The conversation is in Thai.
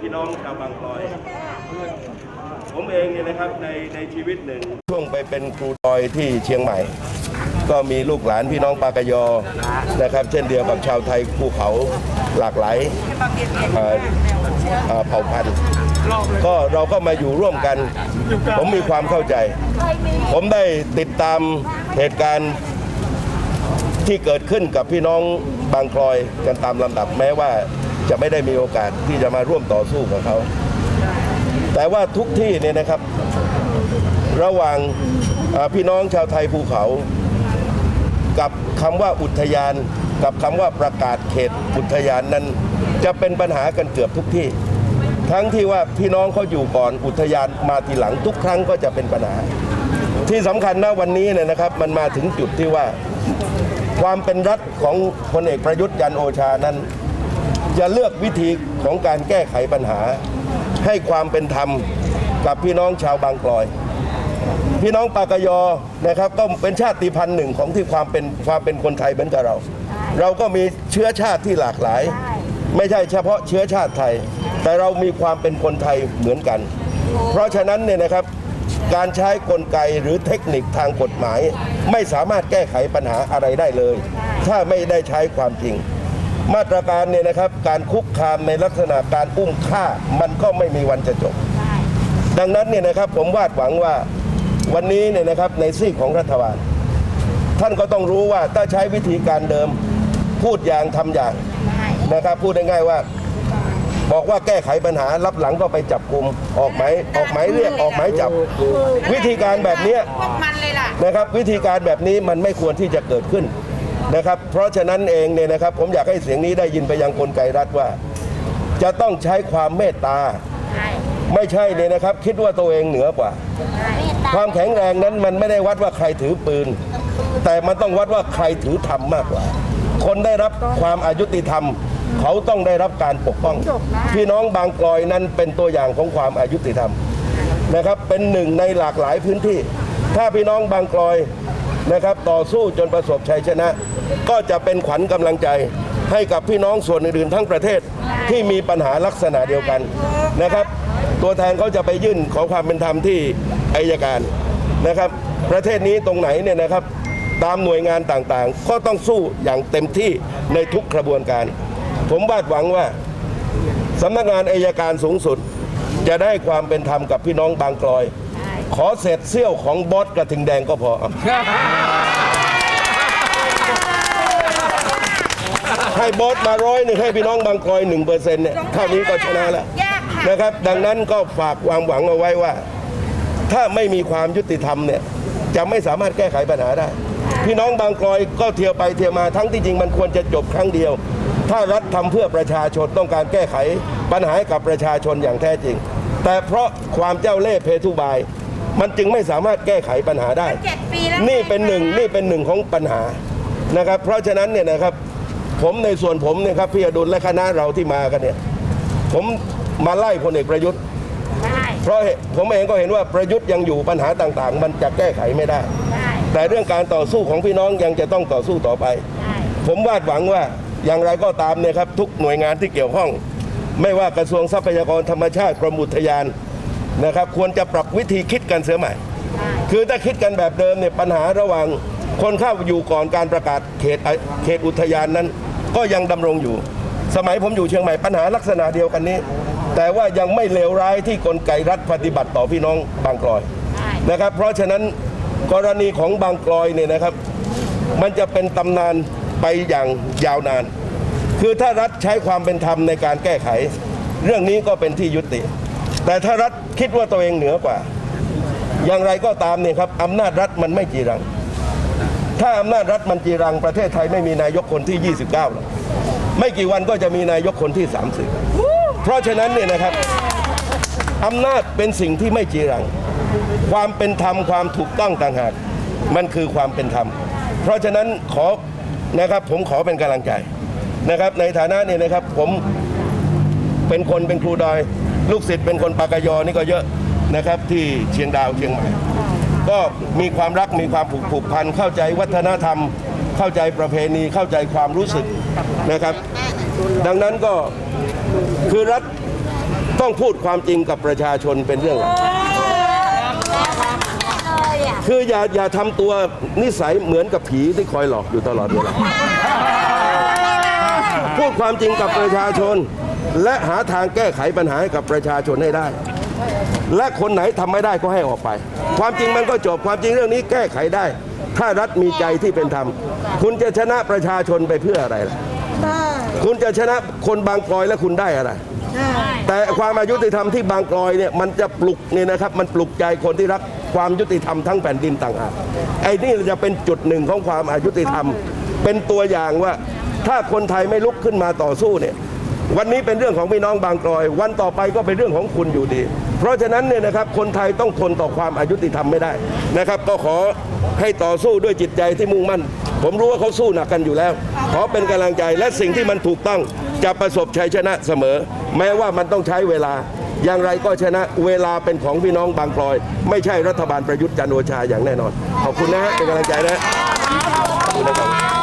พี่น้องชาวบางกลอย ผมเองเนี่ยนะครับในในชีวิตหนึ่ง ช่วงไปเป็นครูดอยที่เชียงใหม่ ก็มีลูกหลานพี่น้องปากยอนะครับ เช่นเดียวกับชาวไทยภูเขาหลากหลายเผ่าพันธุ์ก็เราก็มาอยู่ร่วมกัน ผมมีความเข้าใจ ผมได้ติดตามเหตุการณ์ที่เกิดขึ้นกับพี่น้องบางกลอยกันตามลำดับแม้ว่า จะไม่ได้มีโอกาสที่จะมาร่วมต่อสู้กับเขา แต่ว่าทุกที่เนี่ยนะครับ ระหว่างพี่น้องชาวไทยภูเขา กับคำว่าอุทยาน กับคำว่าประกาศเขตอุทยานนั้น จะเป็นปัญหากันเกือบทุกที่ ทั้งที่ว่าพี่น้องเขาอยู่ก่อนอุทยานมาทีหลังทุกครั้งก็จะเป็นปัญหา ที่สำคัญนะวันนี้เนี่ยนะครับ มันมาถึงจุดที่ว่าความเป็นรัฐของพลเอกประยุทธ์จันโอชานั้น จะเลือกวิธีของการแก้ไขปัญหา ให้ความเป็นธรรมกับพี่น้องชาวบางกลอย พี่น้องปากยอนะครับก็เป็นชาติพันธุ์หนึ่งของที่ความเป็นความเป็นคนไทยเหมือนกับเรา เราก็มีเชื้อชาติที่หลากหลาย ไม่ใช่เฉพาะเชื้อชาติไทย แต่เรามีความเป็นคนไทยเหมือนกัน เพราะฉะนั้นเนี่ยนะครับการใช้กลไกหรือเทคนิคทางกฎหมาย ไม่สามารถแก้ไขปัญหาอะไรได้เลย ถ้าไม่ได้ใช้ความจริง มาตรการเนี่ยนะครับการคุกคามในลักษณะการอุ้มฆ่ามันก็ไม่มีวันจะจบ ดังนั้นเนี่ยนะครับผมวาดหวังว่าวันนี้เนี่ยนะครับในซีกของรัฐบาล ท่านก็ต้องรู้ว่าถ้าใช้วิธีการเดิมพูดอย่างทำอย่างนะครับพูดง่ายๆว่า บอกว่าแก้ไขปัญหารับหลังก็ไปจับกลุ่มออกหมายออกหมายเรียกออกหมายจับ วิธีการแบบเนี้ยพวกมันเลยล่ะนะครับวิธีการแบบนี้มันไม่ควรที่จะเกิดขึ้น นะครับ เพราะฉะนั้นเองเนี่ยนะครับ ผมอยากให้เสียงนี้ได้ยินไปยังคนไกลรัฐว่า จะต้องใช้ความเมตตา ไม่ใช่เนี่ยนะครับ คิดว่าตัวเองเหนือกว่า ความแข็งแรงนั้นมันไม่ได้วัดว่าใครถือปืน แต่มันต้องวัดว่าใครถือธรรมมากกว่า คนได้รับความอายุติธรรม เขาต้องได้รับการปกป้อง พี่น้องบางกลอยนั้นเป็นตัวอย่างของความอายุติธรรมนะครับเป็นหนึ่งในหลากหลายพื้นที่ ถ้าพี่น้องบางกลอย นะครับต่อสู้จนประสบชัยชนะ ก็จะเป็นขวัญกำลังใจให้กับพี่น้องส่วนอื่นๆทั้งประเทศที่มีปัญหาลักษณะเดียวกันนะครับ ตัวแทนเขาจะไปยื่นขอความเป็นธรรมที่อายการนะครับ ประเทศนี้ตรงไหนเนี่ยนะครับ ตามหน่วยงานต่างๆ ก็ต้องสู้อย่างเต็มที่ในทุกกระบวนการ ผมวาดหวังว่าสำนักงานอายการสูงสุด จะได้ความเป็นธรรมกับพี่น้องบางกลอย ขอเศษเสี้ยวของบอสกระทิงแดงก็พอเอาให้บอสมาร้อยหนึ่งให้พี่น้องบางกลอยหนึ่งเปอร์เซ็นต์เนี่ยเท่านี้ก็ชนะแล้วยากค่ะ นะครับ ดังนั้นก็ฝากความหวังเอาไว้ว่า ถ้าไม่มีความยุติธรรมเนี่ยจะไม่สามารถแก้ไขปัญหาได้ พี่น้องบางกลอยก็เที่ยวไปเที่ยวมาทั้งที่จริงมันควรจะจบครั้งเดียว ถ้ารัฐทำเพื่อประชาชนต้องการแก้ไขปัญหาให้กับประชาชนอย่างแท้จริง แต่เพราะความเจ้าเล่ห์เพทุบาย มันจึงไม่สามารถแก้ไขปัญหาได้ เจ็ดปีแล้วนี่เป็นหนึ่งนี่เป็นหนึ่งของปัญหานะครับ เพราะฉะนั้นเนี่ยนะครับผมในส่วนผมเนี่ยครับพี่อดุลและคณะเราที่มากันเนี่ยผมมาไล่พลเอกประยุทธ์ ได้เพราะผมเองก็เห็นว่าประยุทธ์ยังอยู่ปัญหาต่างๆ มันจะแก้ไขไม่ได้ ได้แต่เรื่องการต่อสู้ของพี่น้องยังจะต้องต่อสู้ต่อไป ได้ผมวาดหวังว่าอย่างไรก็ตามเนี่ยครับทุกหน่วยงานที่เกี่ยวข้อง ไม่ว่ากระทรวงทรัพยากรธรรมชาติกรมอุทยาน นะครับควรจะปรับวิธีคิดกันเสียใหม่ คือถ้าคิดกันแบบเดิมเนี่ยปัญหาระหว่างคนเข้าอยู่ก่อนการประกาศเขตเขตอุทยานนั้น ก็ยังดำรงอยู่ สมัยผมอยู่เชียงใหม่ปัญหาลักษณะเดียวกันนี้ แต่ว่ายังไม่เลวร้ายที่กลไกรัฐปฏิบัติต่อพี่น้องบางกลอยนะครับ เพราะฉะนั้นกรณีของบางกลอยเนี่ยนะครับ มันจะเป็นตำนานไปอย่างยาวนาน คือถ้ารัฐใช้ความเป็นธรรมในการแก้ไข เรื่องนี้ก็เป็นที่ยุติ แต่ถ้ารัฐคิดว่าตัวเองเหนือกว่า อย่างไรก็ตามเนี่ยครับอำนาจรัฐมันไม่จีรัง ถ้าอำนาจรัฐมันจีรังประเทศไทยไม่มีนายกคนที่ 29หรอกไม่กี่วันก็จะมีนายกคนที่ 30 เพราะฉะนั้นเนี่ยนะครับอำนาจเป็นสิ่งที่ไม่จีรัง ความเป็นธรรมความถูกต้องต่างหากมันคือความเป็นธรรม เพราะฉะนั้นขอนะครับผมขอเป็นกำลังใจนะครับในฐานะเนี่ยนะครับผมเป็นคนเป็นครูดอย ลูกศิษย์เป็นคนปากยอนี่ก็เยอะนะครับที่เชียงดาวเชียงใหม่ ก็มีความรักมีความผูกผูกพันเข้าใจวัฒนธรรม เข้าใจประเพณีเข้าใจความรู้สึกนะครับ ดังนั้นก็คือรัฐต้องพูดความจริงกับประชาชนเป็นเรื่องหลักเลยอะคืออย่าอย่าทำตัวนิสัยเหมือนกับผีที่คอยหลอกอยู่ตลอดเวลาพูดความจริงกับประชาชน และหาทางแก้ไขปัญหาให้กับประชาชนให้ได้ และคนไหนทำไม่ได้ก็ให้ออกไป ความจริงมันก็จบความจริงเรื่องนี้แก้ไขได้ ถ้ารัฐมีใจที่เป็นธรรม คุณจะชนะประชาชนไปเพื่ออะไรล่ะคุณจะชนะคนบางกลอยและคุณได้อะไร แต่ความอายุติธรรมที่บางกลอยเนี่ยมันจะปลุกเนี่ยนะครับ มันปลุกใจคนที่รักความยุติธรรมทั้งแผ่นดินต่างหากไอ้นี่จะเป็นจุดหนึ่งของความอายุติธรรม เป็นตัวอย่างว่าถ้าคนไทยไม่ลุกขึ้นมาต่อสู้เนี่ย วันนี้เป็นเรื่องของพี่น้องบางกลอย วันต่อไปก็เป็นเรื่องของคุณอยู่ดี เพราะฉะนั้นเนี่ยนะครับคนไทยต้องทนต่อความอายุติธรรมไม่ได้นะครับ ก็ขอให้ต่อสู้ด้วยจิตใจที่มุ่งมั่น ผมรู้ว่าเขาสู้หนักกันอยู่แล้ว ขอเป็นกำลังใจและสิ่งที่มันถูกต้องจะประสบชัยชนะเสมอ แม้ว่ามันต้องใช้เวลา อย่างไรก็ชนะเวลาเป็นของพี่น้องบางกลอย ไม่ใช่รัฐบาลประยุทธ์จันโอชาอย่างแน่นอน ขอบคุณนะฮะเป็นกำลังใจนะฮะขอบคุณนะครับ